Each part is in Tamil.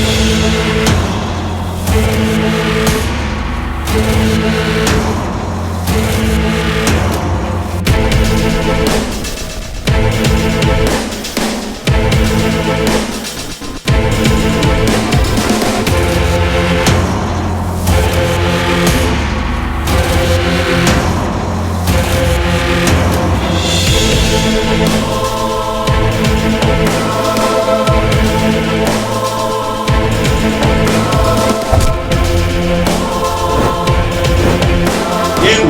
Thank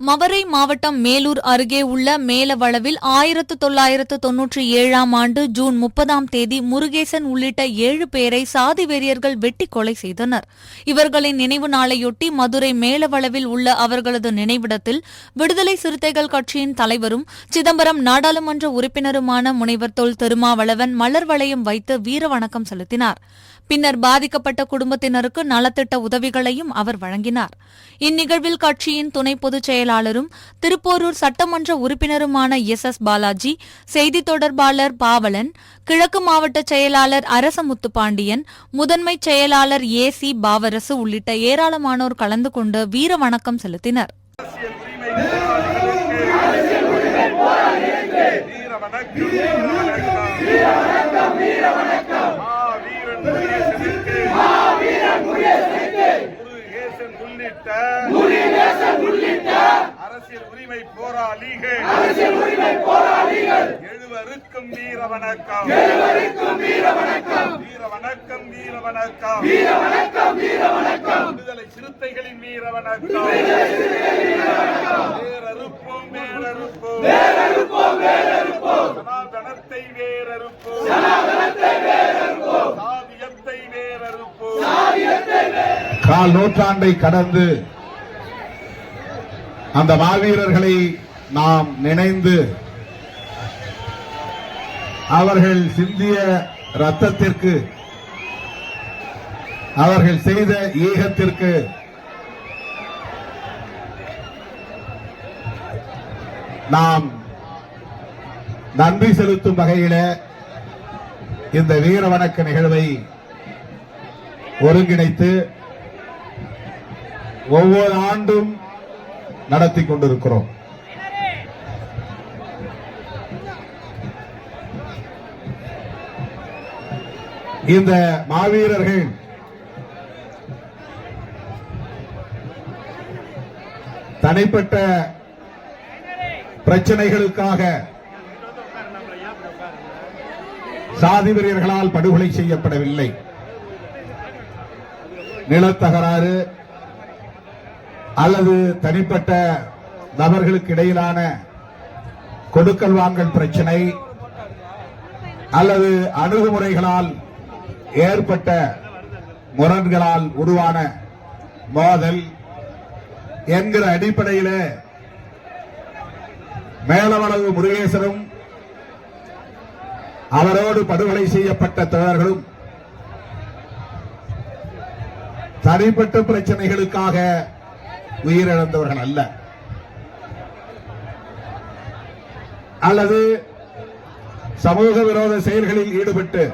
மவரை மாவட்டம் மேலூர் அருகே உள்ள மேலவளவில் ஆயிரத்து தொள்ளாயிரத்து தொன்னூற்றி ஏழாம் ஆண்டு ஜூன் முப்பதாம் தேதி முருகேசன் உள்ளிட்ட ஏழு பேரை சாதி வெறியர்கள் வெட்டி கொலை செய்தனர். இவர்களின் நினைவு நாளையொட்டி மதுரை மேலவளவில் உள்ள அவர்களது நினைவிடத்தில் விடுதலை சிறுத்தைகள் கட்சியின் தலைவரும் சிதம்பரம் நாடாளுமன்ற உறுப்பினருமான முனைவர் தொல் திருமாவளவன் மலர் வளையம் வைத்து வீர வணக்கம் செலுத்தினார். பின்னர் பாதிக்கப்பட்ட குடும்பத்தினருக்கு நலத்திட்ட உதவிகளையும் அவர் வழங்கினார். இந்நிகழ்வில் கட்சியின் துணை பொதுச் செயலாளரும் திருப்போரூர் சட்டமன்ற உறுப்பினருமான எஸ். எஸ். பாலாஜி செய்தி தொடர்பாளர் பாவலன் கிழக்கு மாவட்ட செயலாளர் அரசமுத்து பாண்டியன் முதன்மை செயலாளர் ஏ. சி. பாவரசு உள்ளிட்ட ஏராளமானோர் கலந்து கொண்டு வீர வணக்கம் செலுத்தினர். வீர வணக்கம் வீர வணக்கம். வீர வணக்கம் மாவீரன் முருகேசனுக்கு முருகேசன் உள்ளிட்ட அரசியல் உரிமை போராளிகள். அரசியல் உரிமை போராளிகள் எழுவருக்கும் வீர வணக்கம். எழுவருக்கும் வீர வணக்கம் வீர வணக்கம். வீர வணக்கம் வீர வணக்கம் வீர வணக்கம் விடுதலை சிறுத்தைகளின் வீர வணக்கம். வேறறுப்போம் வேறறுப்போம். வேறறுப்போம் வேறறுப்போம் சனாதனத்தை வேறறுப்போம். சனாதனத்தை வேறறுப்போம் சாதியத்தை வேறறுப்போம். சாதியத்தை கால் நூற்றாண்டை கடந்து அந்த மாவீரர்களை நாம் நினைந்து அவர்கள் சிந்திய ரத்தத்திற்கு அவர்கள் செய்த ஈகத்திற்கு நாம் நன்றி செலுத்தும் வகையில இந்த வீர வணக்க நிகழ்வை ஒருங்கிணைத்து ஒவ்வொரு ஆண்டும் நடத்தி கொண்டிருக்கிறோம். இந்த மாவீரர்கள் தனிப்பட்ட பிரச்சனைகளுக்காக சாதி வீரர்களால் படுகொலை செய்யப்படவில்லை. நிலத்தகராறு அல்லது தனிப்பட்ட நபர்களுக்கு இடையிலான கொடுக்கல் வாங்கல் பிரச்சனை அல்லது அணுகுமுறைகளால் ஏற்பட்ட முரண்களால் உருவான மோதல் என்கிற அடிப்படையில் மேலவளவு முருகேசனும் அவரோடு படுகொலை செய்யப்பட்ட தோழர்களும் தனிப்பட்ட பிரச்சனைகளுக்காக உயிரிழந்தவர்கள் அல்ல. அல்லது சமூக விரோத செயல்களில் ஈடுபட்டு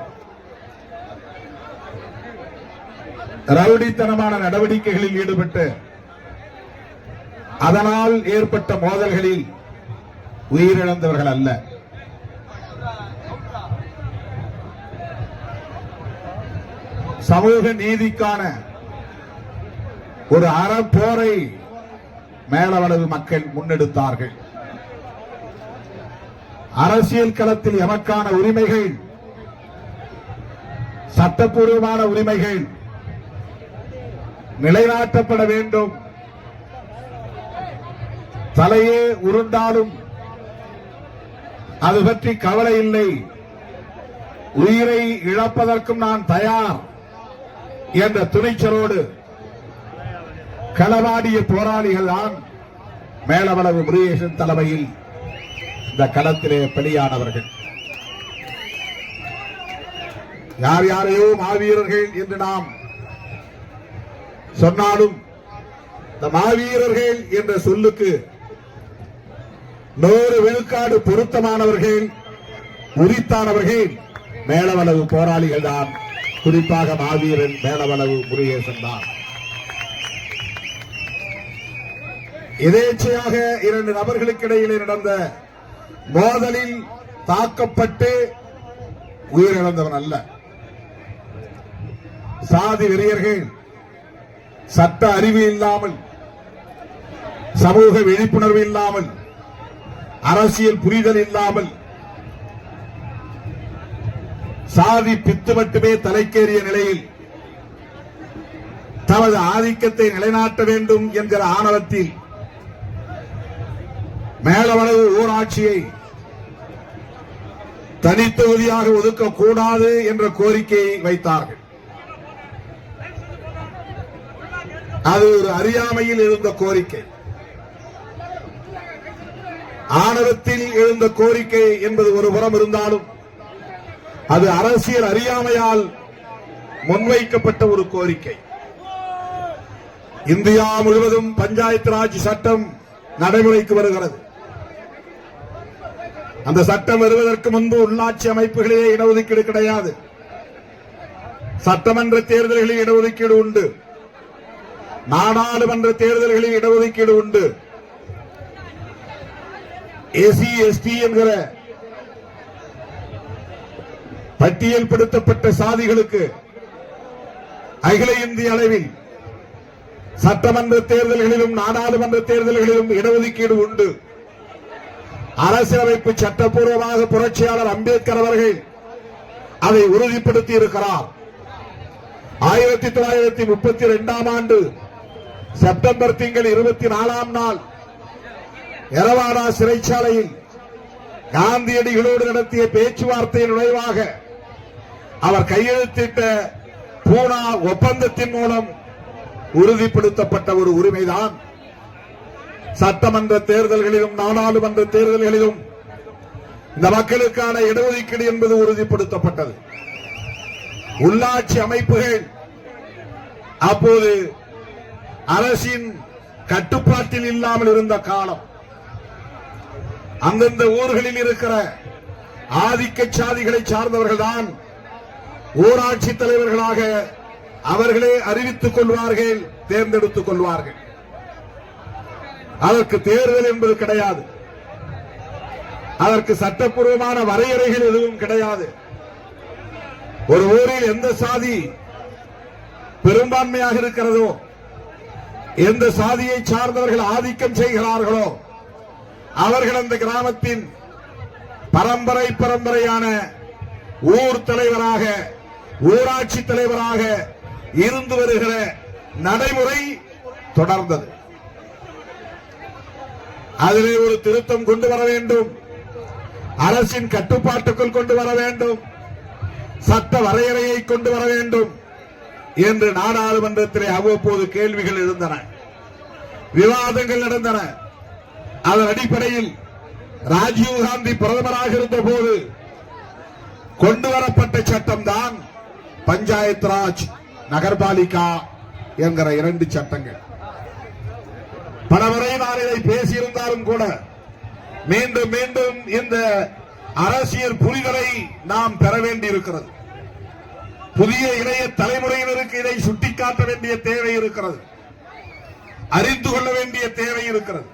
ரவுடித்தனமான நடவடிக்கைகளில் ஈடுபட்டு அதனால் ஏற்பட்ட மோதல்களில் உயிரிழந்தவர்கள் அல்ல. சமூக நீதிக்கான ஒரு அறப்போரை மேலவளவு மக்கள் முன்னெடுத்தார்கள். அரசியல் களத்தில் எமக்கான உரிமைகள் சட்டப்பூர்வமான உரிமைகள் நிலைநாட்டப்பட வேண்டும். தலையே உருண்டாலும் அது பற்றி கவலை இல்லை. உயிரை இழப்பதற்கும் நான் தயார் என்ற துணைச்சலோடு களவாடிய போராளிகள் தான் மேலவளவு முருகேசன் தலைமையில் இந்த களத்திலே பலியானவர்கள் யார் யாரையோ மாவீரர்கள் என்று நாம் சொன்னாலும் இந்த மாவீரர்கள் என்ற சொல்லுக்கு நூறு விழுக்காடு பொருத்தமானவர்கள் உரித்தானவர்கள் மேலவளவு போராளிகள் தான். குறிப்பாக மாவீரன் மேலவளவு முருகேசன் தான். எதேச்சையாக இரண்டு நபர்களுக்கு இடையிலே நடந்த மோதலில் தாக்கப்பட்டு உயிரிழந்தவன் அல்ல. சாதி வெறியர்கள் சட்ட அறிவு இல்லாமல் சமூக விழிப்புணர்வு இல்லாமல் அரசியல் புரிதல் இல்லாமல் சாதி பித்து மட்டுமே தலைக்கேறிய நிலையில் தமது ஆதிக்கத்தை நிலைநாட்ட வேண்டும் என்கிற ஆணவத்தில் மேலவளவு ஊராட்சியை தனித்தொகுதியாக ஒதுக்கக்கூடாது என்ற கோரிக்கையை வைத்தார்கள். அது ஒரு அறியாமையில் இருந்த கோரிக்கை. ஆணவத்தில் எழுந்த கோரிக்கை என்பது ஒரு புறம் இருந்தாலும் அது அரசியல் அறியாமையால் முன்வைக்கப்பட்ட ஒரு கோரிக்கை. இந்தியா முழுவதும் பஞ்சாயத்து ராஜ் சட்டம் நடைமுறைக்கு வருகிறது. அந்த சட்டம் வருவதற்கு முன்பு உள்ளாட்சி அமைப்புகளிலே இடஒதுக்கீடு கிடையாது. சட்டமன்ற தேர்தல்களில் இடஒதுக்கீடு உண்டு. நாடாளுமன்ற தேர்தல்களில் இடஒதுக்கீடு உண்டு. எஸ்சி எஸ்டி என்கிற பட்டியல்படுத்தப்பட்ட சாதிகளுக்கு அகில இந்திய அளவில் சட்டமன்ற தேர்தல்களிலும் நாடாளுமன்ற தேர்தல்களிலும் இடஒதுக்கீடு உண்டு. அரசியலமைப்பு சட்டப்பூர்வமாக புரட்சியாளர் அம்பேத்கர் அவர்கள் அதை உறுதிப்படுத்தி இருக்கிறார். ஆயிரத்தி தொள்ளாயிரத்தி முப்பத்தி இரண்டாம் ஆண்டு செப்டம்பர் திங்கள் இருபத்தி நாலாம் நாள் எரவாடா சிறைச்சாலையில் காந்தியடிகளோடு நடத்திய பேச்சுவார்த்தையின் நுழைவாக அவர் கையெழுத்திட்ட பூனா ஒப்பந்தத்தின் மூலம் உறுதிப்படுத்தப்பட்ட ஒரு உரிமைதான். சட்டமன்ற தேர்தல்களிலும் நாடாளுமன்ற தேர்தல்களிலும் இந்த மக்களுக்கான இடஒதுக்கீடு என்பது உறுதிப்படுத்தப்பட்டது. உள்ளாட்சி அமைப்புகள் அப்போது அரசின் கட்டுப்பாட்டில் இல்லாமல் இருந்த காலம் அந்தந்த ஊர்களில் இருக்கிற ஆதிக்க சாதிகளை சார்ந்தவர்கள்தான் ஊராட்சி தலைவர்களாக அவர்களே அறிவித்துக் கொள்வார்கள் தேர்ந்தெடுத்துக் கொள்வார்கள். அதற்கு தேர்தல் என்பது கிடையாது. அதற்கு சட்டப்பூர்வமான வரையறைகள் எதுவும் கிடையாது. ஒரு ஊரில் எந்த சாதி பெரும்பான்மையாக இருக்கிறதோ எந்த சாதியை சார்ந்தவர்கள் ஆதிக்கம் செய்கிறார்களோ அவர்கள் அந்த கிராமத்தின் பரம்பரை பரம்பரையான ஊர் தலைவராக ஊராட்சி தலைவராக இருந்து வருகிற நடைமுறை தொடர்ந்தது. அதிலே ஒரு திருத்தம் கொண்டு வர வேண்டும். அரசின் கட்டுப்பாட்டுக்குள் கொண்டு வர வேண்டும். சட்ட வரையறையை கொண்டு வர வேண்டும் என்று நாடாளுமன்றத்திலே அவ்வப்போது கேள்விகள் இருந்தன விவாதங்கள் நடந்தன. அதன் அடிப்படையில் ராஜீவ் காந்தி பிரதமராக இருந்த போது கொண்டு வரப்பட்ட சட்டம் தான் பஞ்சாயத் ராஜ் நகர்பாலிகா என்கிற இரண்டு சட்டங்கள். பலமுறை நான் இதை பேசியிருந்தாலும் கூட மீண்டும் மீண்டும் இந்த அரசியல் புரிதலை நாம் பெற வேண்டியிருக்கிறது. புதிய இளைய தலைமுறையினருக்கு இதை சுட்டிக்காட்ட வேண்டிய தேவை இருக்கிறது. அறிந்து கொள்ள வேண்டிய தேவை இருக்கிறது.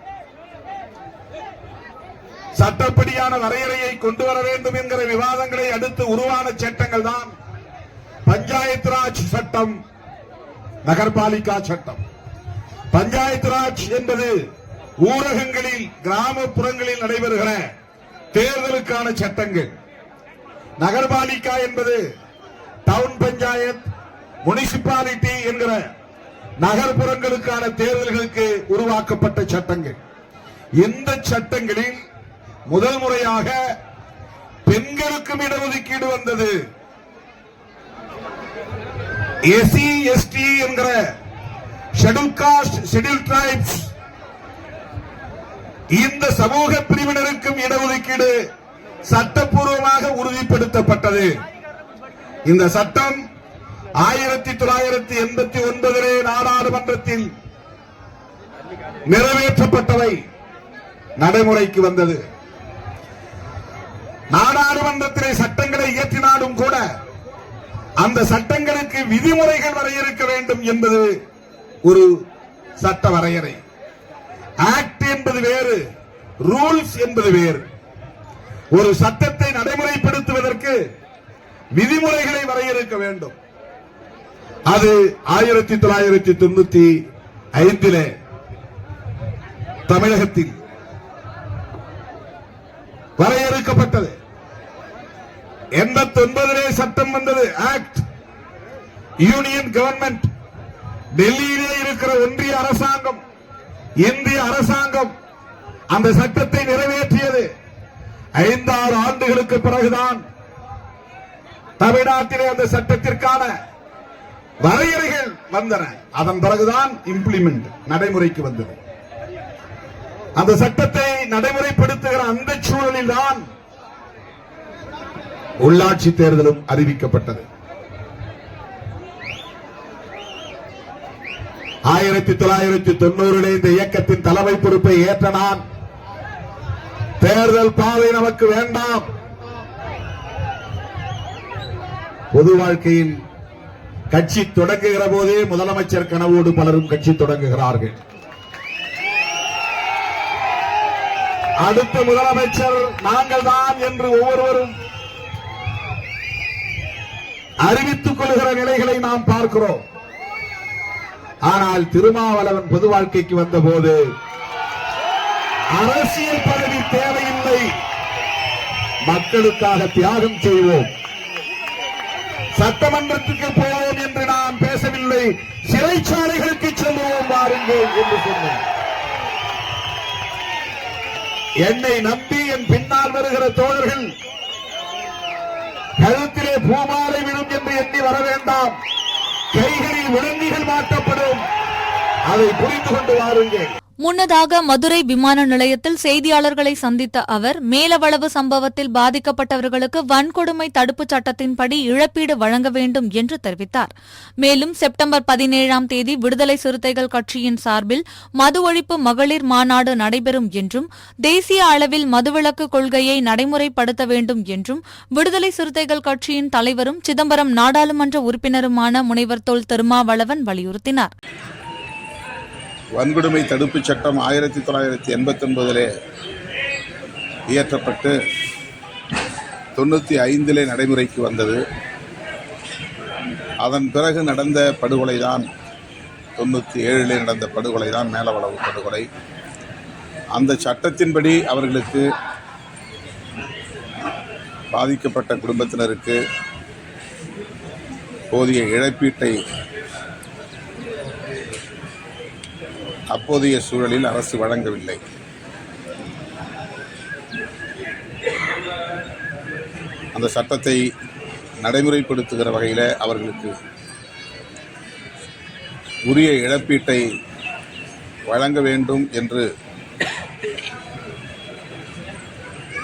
சட்டப்படியான வரையறையை கொண்டு வர வேண்டும் என்கிற விவாதங்களை அடுத்து உருவான சட்டங்கள் தான் பஞ்சாயத்து ராஜ் சட்டம் நகர்பாலிகா சட்டம். பஞ்சாயத்து ராஜ் என்பது ஊரகங்களில் கிராமப்புறங்களில் நடைபெறுகிற தேர்தலுக்கான சட்டங்கள். நகர்பாலிகா என்பது டவுன் பஞ்சாயத் முனிசிபாலிட்டி என்கிற நகர்ப்புறங்களுக்கான தேர்தல்களுக்கு உருவாக்கப்பட்ட சட்டங்கள். இந்த சட்டங்களில் முதல் முறையாக பெண்களுக்கும் இடஒதுக்கீடு வந்தது. எஸ்சி எஸ்டி என்கிற ஷெடியூல் காஸ்ட் ஷெடியூல் டிரைப்ஸ் இந்த சமூக பிரிவினருக்கும் இடஒதுக்கீடு சட்டப்பூர்வமாக உறுதிப்படுத்தப்பட்டது. இந்த சட்டம் ஆயிரத்தி தொள்ளாயிரத்தி எண்பத்தி ஒன்பதிலே நாடாளுமன்றத்தில் நிறைவேற்றப்பட்டவை நடைமுறைக்கு வந்தது. நாடாளுமன்றத்திலே சட்டங்களை இயற்றினாலும் கூட அந்த சட்டங்களுக்கு விதிமுறைகள் வரையறுக்க வேண்டும் என்பது ஒரு சட்ட வரையறை ஆக்ட் என்பது வேறு ரூல்ஸ் என்பது வேறு. ஒரு சட்டத்தை நடைமுறைப்படுத்துவதற்கு விதிமுறைகளை வரையறுக்க வேண்டும். அது ஆயிரத்தி தொள்ளாயிரத்தி தொண்ணூத்தி ஐந்திலே தமிழகத்தில் வரையறுக்கப்பட்டது. எண்பத்தி ஒன்பதிலே சட்டம் வந்தது ஆக்ட் யூனியன் கவர்மெண்ட் டெல்லியிலே இருக்கிற ஒன்றிய அரசாங்கம் இந்திய அரசாங்கம் அந்த சட்டத்தை நிறைவேற்றியது. ஐந்தாறு ஆண்டுகளுக்கு பிறகுதான் தமிழ்நாட்டிலே அந்த சட்டத்திற்கான வரையறைகள் வந்தன. அதன் பிறகுதான் இம்ப்ளிமெண்ட் நடைமுறைக்கு வந்தது. அந்த சட்டத்தை நடைமுறைப்படுத்துகிற அந்த சூழலில் தான் உள்ளாட்சி தேர்தலும் அறிவிக்கப்பட்டது. ஆயிரத்தி தொள்ளாயிரத்தி தொண்ணூறிலே இந்த இயக்கத்தின் தலைமை பொறுப்பை ஏற்ற நான். தேர்தல் பாதை நமக்கு வேண்டாம். பொது வாழ்க்கையில் கட்சி தொடங்குகிற போதே முதலமைச்சர் கனவோடு பலரும் கட்சி தொடங்குகிறார்கள். அடுத்த முதலமைச்சர் நாங்கள் தான் என்று ஒவ்வொருவரும் அறிவித்துக் கொள்கிற நிலைகளை நாம் பார்க்கிறோம். ஆனால் திருமாவளவன் பொது வாழ்க்கைக்கு வந்த போது அரசியல் பதவி தேவையில்லை. மக்களுக்காக தியாகம் செய்வோம். சட்டமன்றத்துக்கு போவோம் என்று நாம் பேசவில்லை. சிறைச்சாலைகளுக்கு செல்வோம் வாருங்கள் என்று சொன்னோம் என்னை நம்பி என் பின்னால் வருகிற தோழர்கள் கழுத்திலே பூமாலை விடும் என்று எண்ணி வர வேண்டாம். கைகளில் விலங்குகள் மாற்றப்படும். அதை புரிந்து கொண்டு வாருங்கள். முன்னதாக மதுரை விமான நிலையத்தில் செய்தியாளர்களை சந்தித்த அவர் மேலவளவு சம்பவத்தில் பாதிக்கப்பட்டவர்களுக்கு வன்கொடுமை தடுப்புச் சட்டத்தின்படி இழப்பீடு வழங்க வேண்டும் என்று தெரிவித்தார். மேலும் செப்டம்பர் பதினேழாம் தேதி விடுதலை சிறுத்தைகள் கட்சியின் சார்பில் மது ஒழிப்பு மகளிர் மாநாடு நடைபெறும் என்றும் தேசிய அளவில் மதுவிலக்கு கொள்கையை நடைமுறைப்படுத்த வேண்டும் என்றும் விடுதலை சிறுத்தைகள் கட்சியின் தலைவரும் சிதம்பரம் நாடாளுமன்ற உறுப்பினருமான முனைவர் தொல் திருமாவளவன் வலியுறுத்தினார். வன்கொடுமை தடுப்புச் சட்டம் ஆயிரத்தி தொள்ளாயிரத்தி எண்பத்தொன்பதிலே இயற்றப்பட்டு தொண்ணூற்றி ஐந்திலே நடைமுறைக்கு வந்தது. அதன் பிறகு நடந்த படுகொலை தான் தொண்ணூற்றி ஏழிலே நடந்த படுகொலை தான் மேலவளவு படுகொலை. அந்த சட்டத்தின்படி அவர்களுக்கு பாதிக்கப்பட்ட குடும்பத்தினருக்கு போதிய இழப்பீட்டை அப்போதைய சூழலில் அரசு வழங்கவில்லை. அந்த சட்டத்தை நடைமுறைப்படுத்துகிற வகையில் அவர்களுக்கு உரிய இழப்பீட்டை வழங்க வேண்டும் என்று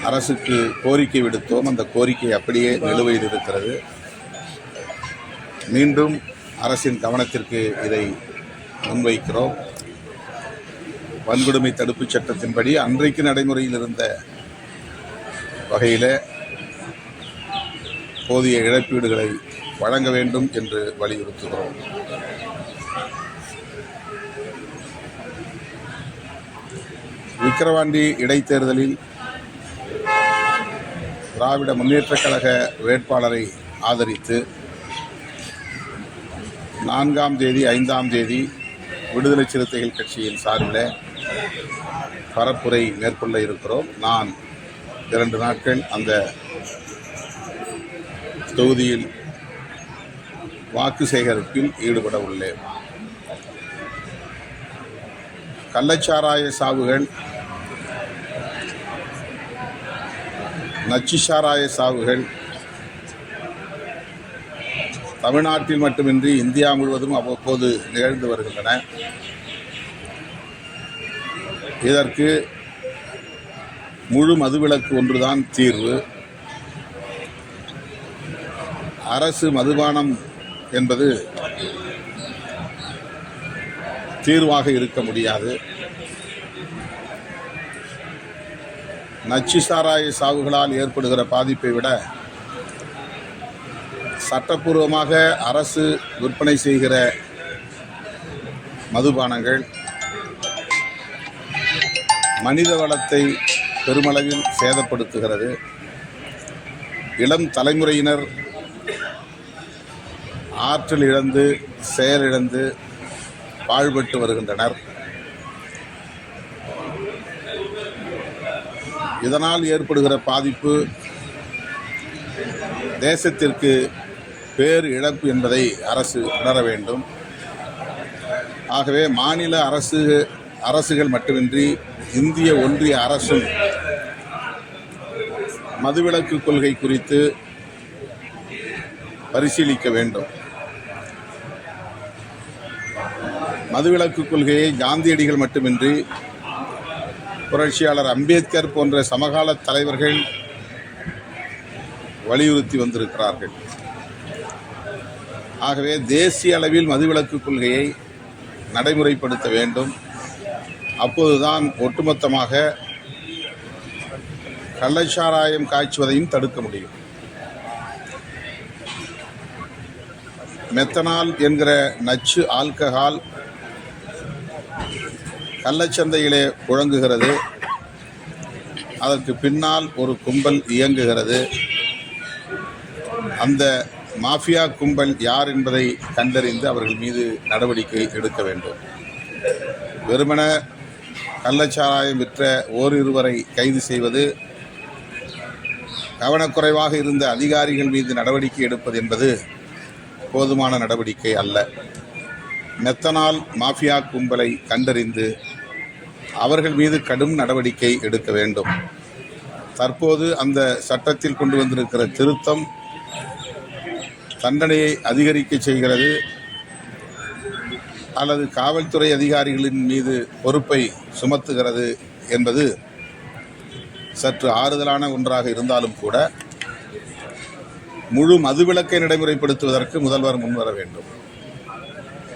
அரசுக்கு கோரிக்கை விடுத்தோம். அந்த கோரிக்கை அப்படியே நிலுவையில் இருக்கிறது மீண்டும் அரசின் கவனத்திற்கு இதை முன்வைக்கிறோம். வன்கொடுமை தடுப்புச் சட்டத்தின்படி அன்றைக்கு நடைமுறையில் இருந்த வகையில் போதிய இழப்பீடுகளை வழங்க வேண்டும் என்று வலியுறுத்துகிறோம். விக்கிரவாண்டி இடைத்தேர்தலில் திராவிட முன்னேற்றக் கழக வேட்பாளரை ஆதரித்து நான்காம் தேதி ஐந்தாம் தேதி விடுதலை சிறுத்தைகள் கட்சியின் சார்பில் பரப்புரை மேற்கொள்ள இருக்கிறோம். நான் இரண்டு நாட்கள் அந்த தொகுதியில் வாக்கு சேகரிப்பில் ஈடுபட உள்ளேன். கள்ளச்சாராய சாவுகள் நச்சு சாராய சாவுகள் தமிழ்நாட்டில் மட்டுமின்றி இந்தியா முழுவதும் அவ்வப்போது நிகழ்ந்து வருகின்றன. இதற்கு முழு மதுவிலக்கு ஒன்றுதான் தீர்வு. அரசு மதுபானம் என்பது தீர்வாக இருக்க முடியாது. நச்சு சாராய சாவுகளால் ஏற்படுகிற பாதிப்பை விட சட்டப்பூர்வமாக அரசு விற்பனை செய்கிற மதுபானங்கள் மனித வளத்தை பெருமளவில் சேதப்படுத்துகிறது. இளம் தலைமுறையினர் ஆற்றல் இழந்து செயலிழந்து பாழ்பட்டு வருகின்றனர். இதனால் ஏற்படுகிற பாதிப்பு தேசத்திற்கு பேர் இழப்பு என்பதை அரசு உணர வேண்டும். ஆகவே மாநில அரசு அரசுகள் மட்டுமின்றி இந்திய ஒன்றிய அரசும் மதுவிலக்கு கொள்கை குறித்து பரிசீலிக்க வேண்டும். மதுவிலக்கு கொள்கையை காந்தியடிகள் மட்டுமின்றி புரட்சியாளர் அம்பேத்கர் போன்ற சமகால தலைவர்கள் வலியுறுத்தி வந்திருக்கிறார்கள். ஆகவே தேசிய அளவில் மதுவிலக்கு கொள்கையை நடைமுறைப்படுத்த வேண்டும். அப்போதுதான் ஒட்டுமொத்தமாக கள்ளச்சாராயம் காய்ச்சுவதையும் தடுக்க முடியும். மெத்தனால் என்கிற நச்சு ஆல்கஹால் கள்ளச்சந்தையிலே புழங்குகிறது. அதற்கு பின்னால் ஒரு கும்பல் இயங்குகிறது. அந்த மாஃபியா கும்பல் யார் என்பதை கண்டறிந்து அவர்கள் மீது நடவடிக்கை எடுக்க வேண்டும். வெறுமன கள்ளச்சாராயம் விற்ற ஓரிருவரை கைது செய்வது கவனக்குறைவாக இருந்த அதிகாரிகள் மீது நடவடிக்கை எடுப்பது என்பது போதுமான நடவடிக்கை அல்ல. மெத்தனால் மாஃபியா கும்பலை கண்டறிந்து அவர்கள் மீது கடும் நடவடிக்கை எடுக்க வேண்டும். தற்போது அந்த சட்டத்தில் கொண்டு வந்திருக்கிற திருத்தம் தண்டனையை அதிகரிக்க செய்கிறது. அல்லது காவல்துறை அதிகாரிகளின் மீது பொறுப்பை சுமத்துகிறது என்பது சற்று ஆறுதலான ஒன்றாக இருந்தாலும் கூட முழு மதுவிலக்கை நடைமுறைப்படுத்துவதற்கு முதல்வர் முன்வர வேண்டும்.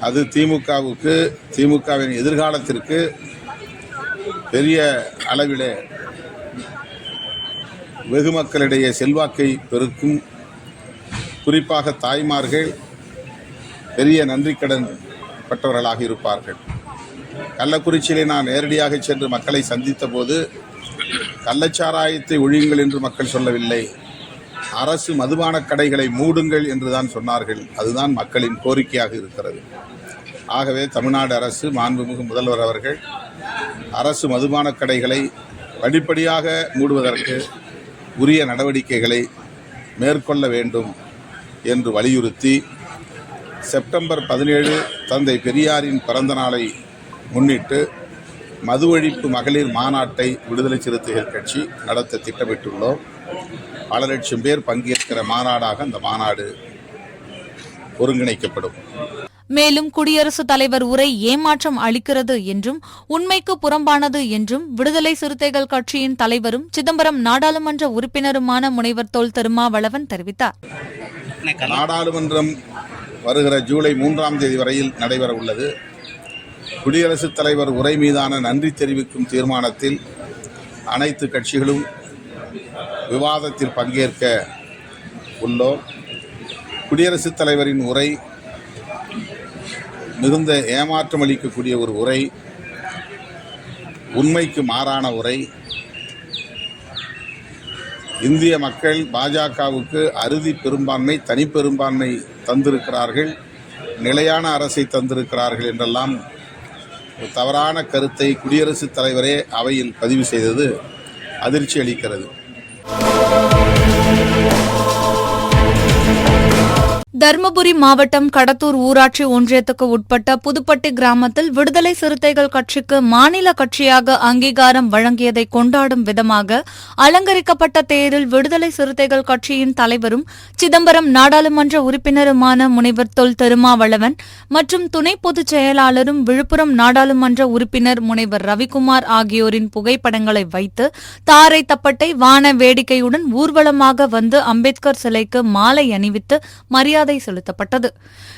அது திமுகவுக்கு திமுகவின் எதிர்காலத்திற்கு பெரிய அளவிலே வெகு மக்களிடையே செல்வாக்கை பெருக்கும். குறிப்பாக தாய்மார்கள் பெரிய நன்றிக்கடன் பட்டவர்களாக இருப்பார்கள். கள்ளக்குறிச்சியிலே நான் நேரடியாக சென்று மக்களை சந்தித்த போது கள்ளச்சாராயத்தை ஒழியுங்கள் என்று மக்கள் சொல்லவில்லை. அரசு மதுபான கடைகளை மூடுங்கள் என்று தான் சொன்னார்கள். அதுதான் மக்களின் கோரிக்கையாக இருக்கிறது. ஆகவே தமிழ்நாடு அரசு மாண்புமிகு முதல்வர் அவர்கள் அரசு மதுபான கடைகளை படிப்படியாக மூடுவதற்கு உரிய நடவடிக்கைகளை மேற்கொள்ள வேண்டும் என்று வலியுறுத்தி செப்டம்பர் பதினேழு தந்தை பெரியாரின் பிறந்த நாளை முன்னிட்டு மது ஒழிப்பு மகளிர் மாநாட்டை விடுதலை சிறுத்தைகள் கட்சி நடத்த திட்டமிட்டுள்ளோம். பல லட்சம் பேர் பங்கேற்கிற மாநாடாக அந்த மாநாடு ஒருங்கிணைக்கப்படும். மேலும் குடியரசுத் தலைவர் உரை ஏமாற்றம் அளிக்கிறது என்றும் உண்மைக்கு புறம்பானது என்றும் விடுதலை சிறுத்தைகள் கட்சியின் தலைவரும் சிதம்பரம் நாடாளுமன்ற உறுப்பினருமான முனைவர் தொல் திருமாவளவன் தெரிவித்தார். நாடாளுமன்றம் வருகிற ஜூலை மூன்றாம் தேதி வரையில் நடைபெற உள்ளது குடியரசுத் தலைவர் உரை மீதான நன்றி தெரிவிக்கும் தீர்மானத்தில் அனைத்து கட்சிகளும் விவாதத்தில் பங்கேற்க உள்ளோம். குடியரசுத் தலைவரின் உரை மிகுந்த ஏமாற்றம் அளிக்கக்கூடிய ஒரு உரை உண்மைக்கு மாறான உரை இந்திய மக்கள் பாஜகவுக்கு அறுதி பெரும்பான்மை தனிப்பெரும்பான்மை தந்திருக்கிறார்கள் நிலையான அரசை தந்திருக்கிறார்கள் என்றெல்லாம் தவறான கருத்தை குடியரசுத் தலைவரே அவையில் பதிவு செய்தது அதிர்ச்சி அளிக்கிறது. தருமபுரி மாவட்டம் கடத்தூர் ஊராட்சி ஒன்றியத்துக்கு உட்பட்ட புதுப்பட்டி கிராமத்தில் விடுதலை சிறுத்தைகள் கட்சிக்கு மாநில கட்சியாக அங்கீகாரம் வழங்கியதை கொண்டாடும் விதமாக அலங்கரிக்கப்பட்ட தேரில் விடுதலை சிறுத்தைகள் கட்சியின் தலைவரும் சிதம்பரம் நாடாளுமன்ற உறுப்பினருமான முனைவர் தொல் திருமாவளவன் மற்றும் துணை பொதுச் செயலாளரும் விழுப்புரம் நாடாளுமன்ற உறுப்பினர் முனைவர் ரவிக்குமார் ஆகியோரின் புகைப்படங்களை வைத்து தாரை தப்பட்டை வான வேடிக்கையுடன் ஊர்வலமாக வந்து அம்பேத்கர் சிலைக்கு மாலை அணிவித்து மரியாதை செலுத்தப்பட்டது.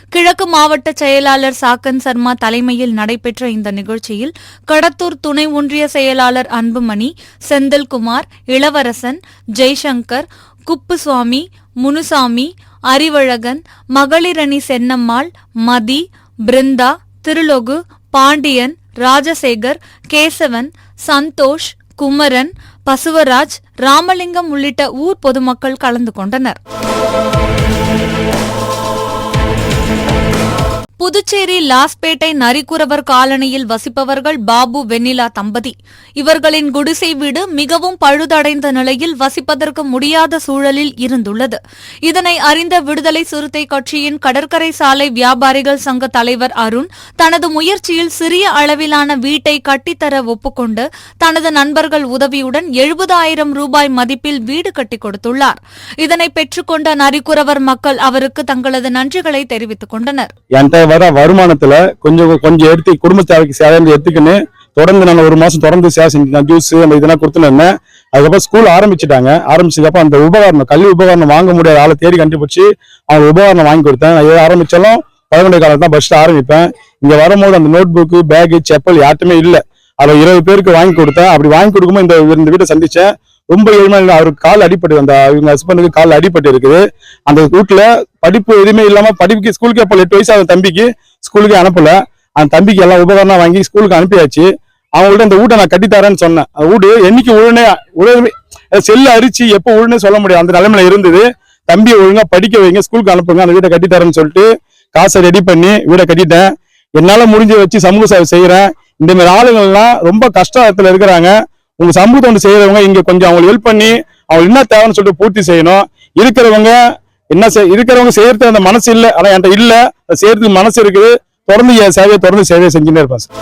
கிழக்கு மாவட்ட செயலாளர் சாக்கன் சர்மா தலைமையில் நடைபெற்ற இந்த நிகழ்ச்சியில் கடத்தூர் துணை ஒன்றிய செயலாளர் அன்புமணி செந்தில்குமார் இளவரசன் ஜெய்சங்கர் குப்புசுவாமி முனுசாமி அறிவழகன் மகளிரணி சென்னம்மாள் மதி பிருந்தா திருலொகு பாண்டியன் ராஜசேகர் கேசவன் சந்தோஷ் குமரன் பசுவராஜ் ராமலிங்கம் உள்ளிட்ட ஊர் பொதுமக்கள் கலந்து கொண்டனர். Thank you. புதுச்சேரி லாஸ்பேட்டை நரிக்குறவர் காலனியில் வசிப்பவர்கள் பாபு வெண்ணிலா தம்பதி. இவர்களின் குடிசை வீடு மிகவும் பழுதடைந்த நிலையில் வசிப்பதற்கு முடியாத சூழலில் இருந்துள்ளது. இதனை அறிந்த விடுதலை சிறுத்தை கட்சியின் கடற்கரை சாலை வியாபாரிகள் சங்க தலைவர் அருண் தனது முயற்சியில் சிறிய அளவிலான வீட்டை கட்டித்தர ஒப்புக்கொண்டு தனது நண்பர்கள் உதவியுடன் எழுபதாயிரம் ரூபாய் மதிப்பில் வீடு கட்டிக் கொடுத்துள்ளார். இதனை பெற்றுக்கொண்ட நரிக்குறவர் மக்கள் அவருக்கு தங்களது நன்றிகளை தெரிவித்துக் கொண்டனர். வர வருமானத்துல கொஞ்சம் கொஞ்சம் எடுத்து குடும்ப தேவைக்கு சேவை எடுத்துக்கின்னு தொடர்ந்து நான் ஒரு மாசம் தொடர்ந்து சேவை செஞ்சேன் ஜூஸ் அந்த இதெல்லாம் கொடுத்துன்னு இருந்தேன். அதுக்கப்புறம் ஸ்கூல் ஆரம்பிச்சிட்டாங்க. ஆரம்பிச்சதுக்கப்புறம் அந்த உபகரணம் கல்வி உபகரணம் வாங்க முடியாத ஆளை தேடி கண்டுபிடிச்சு அவங்க உபகரணம் வாங்கி கொடுத்தேன். நான் எது ஆரம்பிச்சாலும் பதினொன்று காலம் தான் ஃபர்ஸ்ட் ஆரம்பிப்பேன். இங்க வரும்போது அந்த நோட் புக்கு பேகு செப்பல் யார்ட்டுமே இல்லை. அதை இருபது பேருக்கு வாங்கி கொடுத்தேன். அப்படி வாங்கி கொடுக்கும்போது இந்த இந்த வீட்டை சந்திச்சேன். ரொம்ப ஏழ்மையான அவருக்கு கால் அடிபட்டு அந்த இவங்க ஹஸ்பண்டுக்கு கால் அடிபட்டு இருக்குது. அந்த வீட்டுல படிப்பு எதுவுமே இல்லாம படிப்புக்கு ஸ்கூலுக்கு அப்போ எட்டு வயசு அந்த தம்பிக்கு ஸ்கூலுக்கு அனுப்பல. அந்த தம்பிக்கு எல்லாம் உபகரணம் வாங்கி ஸ்கூலுக்கு அனுப்பியாச்சு. அவங்கள்ட்ட இந்த வீட்டை நான் கட்டித்தரேன்னு சொன்னேன். வீடு என்னைக்கு உடனே உடனே செல்லு அரிச்சு எப்போ உடனே சொல்ல முடியும் அந்த நிலைமையில இருந்தது. தம்பியை ஒழுங்கா படிக்க வைங்க ஸ்கூலுக்கு அனுப்புங்க அந்த வீட்டை கட்டித்தரேன்னு சொல்லிட்டு காசை ரெடி பண்ணி வீடை கட்டிட்டேன். என்னால் முடிஞ்ச வச்சு சமூக சேவை செய்கிறேன் இந்த மாதிரி ஆளுங்கள்லாம் ரொம்ப கஷ்டத்தில் இருக்கிறாங்க. உங்க சமூக ஒன்று செய்யறவங்க இங்க கொஞ்சம் அவங்களுக்கு ஹெல்ப் பண்ணி அவங்க என்ன தேவைன்னு சொல்லிட்டு பூர்த்தி செய்யணும். இருக்கிறவங்க என்ன செய் இருக்கிறவங்க செய்யறது அந்த மனசு இல்ல. ஆனால் என்கிட்ட இல்ல. அதை செய்யறதுக்கு மனசு இருக்குது. தொடர்ந்து என் சேவையை தொடர்ந்து சேவையை செஞ்சுட்டே இருப்பேன் சார்.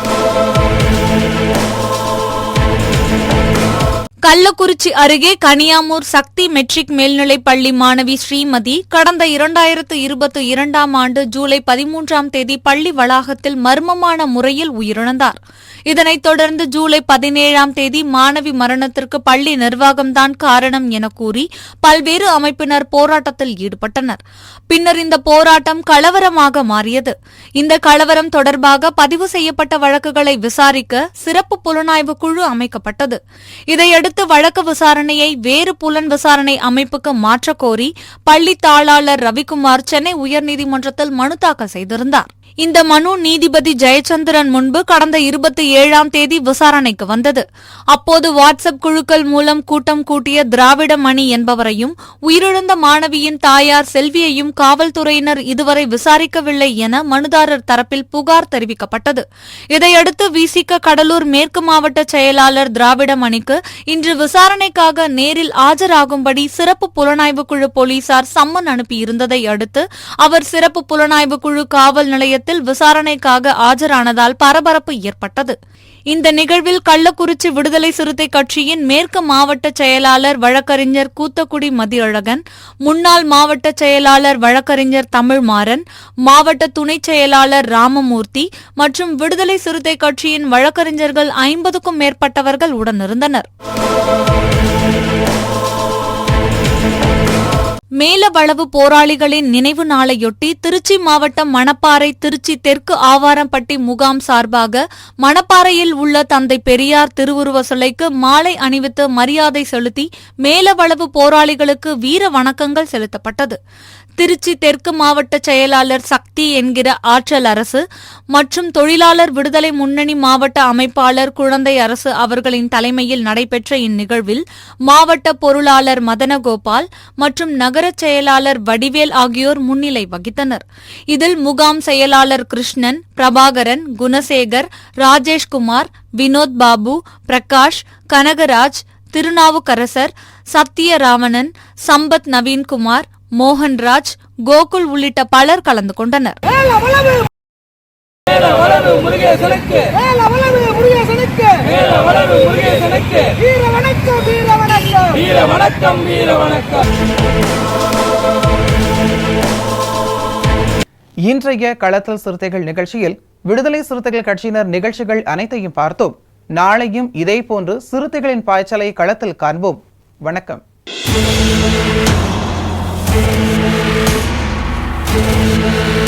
கள்ளக்குறிச்சி அருகே கனியாமூர் சக்தி மெட்ரிக் மேல்நிலைப் பள்ளி மாணவி ஸ்ரீமதி கடந்த இரண்டாயிரத்து இருபத்தி இரண்டாம் ஆண்டு ஜூலை பதிமூன்றாம் தேதி பள்ளி வளாகத்தில் மர்மமான முறையில் உயிரிழந்தார். இதனைத் தொடர்ந்து ஜூலை பதினேழாம் தேதி மாணவி மரணத்திற்கு பள்ளி நிர்வாகம்தான் காரணம் என கூறி பல்வேறு அமைப்பினர் போராட்டத்தில் ஈடுபட்டனர். பின்னர் இந்த போராட்டம் கலவரமாக மாறியது. இந்த கலவரம் தொடர்பாக பதிவு செய்யப்பட்ட வழக்குகளை விசாரிக்க சிறப்பு புலனாய்வு குழு அமைக்கப்பட்டது. இதையடுத்து வழக்கு விசாரணையை வேறு புலன் விசாரணை அமைப்புக்கு மாற்றக்கோரி பள்ளி தாளாளர் ரவிக்குமார் சென்னை உயர்நீதிமன்றத்தில் மனு தாக்கல் செய்திருந்தார். இந்த மனு நீதிபதி ஜெயச்சந்திரன் முன்பு கடந்த இருபத்தி ஏழாம் தேதி விசாரணைக்கு வந்தது. அப்போது வாட்ஸ்அப் குழுக்கள் மூலம் கூட்டம் கூட்டிய திராவிட மணி என்பவரையும் உயிரிழந்த மாணவியின் தாயார் செல்வியையும் காவல்துறையினர் இதுவரை விசாரிக்கவில்லை என மனுதாரர் தரப்பில் புகார் தெரிவிக்கப்பட்டது. இதையடுத்து விசிக கடலூர் மேற்கு மாவட்ட செயலாளர் திராவிட மணிக்கு இன்று விசாரணைக்காக நேரில் ஆஜராகும்படி சிறப்பு புலனாய்வு குழு போலீசார் சம்மன் அனுப்பியிருந்ததை அடுத்து அவர் சிறப்பு புலனாய்வு குழு காவல் நிலைய நிலையத்தில் விசாரணைக்காக ஆஜரானதால் பரபரப்பு ஏற்பட்டது. இந்த நிகழ்வில் கள்ளக்குறிச்சி விடுதலை சிறுத்தை கட்சியின் மேற்கு மாவட்ட செயலாளர் வழக்கறிஞர் கூத்தக்குடி மதியழகன் முன்னாள் மாவட்ட செயலாளர் வழக்கறிஞர் தமிழ்மாறன் மாவட்ட துணைச் செயலாளர் ராமமூர்த்தி மற்றும் விடுதலை சிறுத்தை கட்சியின் வழக்கறிஞர்கள் ஐம்பதுக்கும் மேற்பட்டவர்கள் உடனிருந்தனர். மேலவளவு போராளிகளின் நினைவு நாளையொட்டி திருச்சி மாவட்டம் மணப்பாறை திருச்சி தெற்கு ஆவாரம்பட்டி முகாம் சார்பாக மணப்பாறையில் உள்ள தந்தை பெரியார் திருவுருவ சிலைக்கு மாலை அணிவித்து மரியாதை செலுத்தி மேலவளவு போராளிகளுக்கு வீர வணக்கங்கள் செலுத்தப்பட்டது. திருச்சி தெற்கு மாவட்ட செயலாளர் சக்தி என்கிற ஆற்றல் அரசு மற்றும் தொழிலாளர் விடுதலை முன்னணி மாவட்ட அமைப்பாளர் குழந்தை அரசு அவர்களின் தலைமையில் நடைபெற்ற இந்நிகழ்வில் மாவட்ட பொருளாளர் மதனகோபால் மற்றும் நகர செயலாளர் வடிவேல் ஆகியோர் முன்னிலை வகித்தனர். இதில் முகாம் செயலாளர் கிருஷ்ணன் பிரபாகரன் குணசேகர் ராஜேஷ்குமார் வினோத் பாபு பிரகாஷ் கனகராஜ் திருநாவுக்கரசர் சத்தியராவணன் சம்பத் நவீன்குமார் மோகன்ராஜ் கோகுல் உள்ளிட்ட பலர் கலந்து கொண்டனர். இன்றைய களத்தல் சிறுத்தைகள் நிகழ்ச்சியில் விடுதலை சிறுத்தைகள் கட்சியினர் நிகழ்ச்சிகள் அனைத்தையும் பார்த்தோம். நாளையும் இதேபோன்று சிறுத்தைகளின் பாய்ச்சலை களத்தில் காண்போம். வணக்கம். என்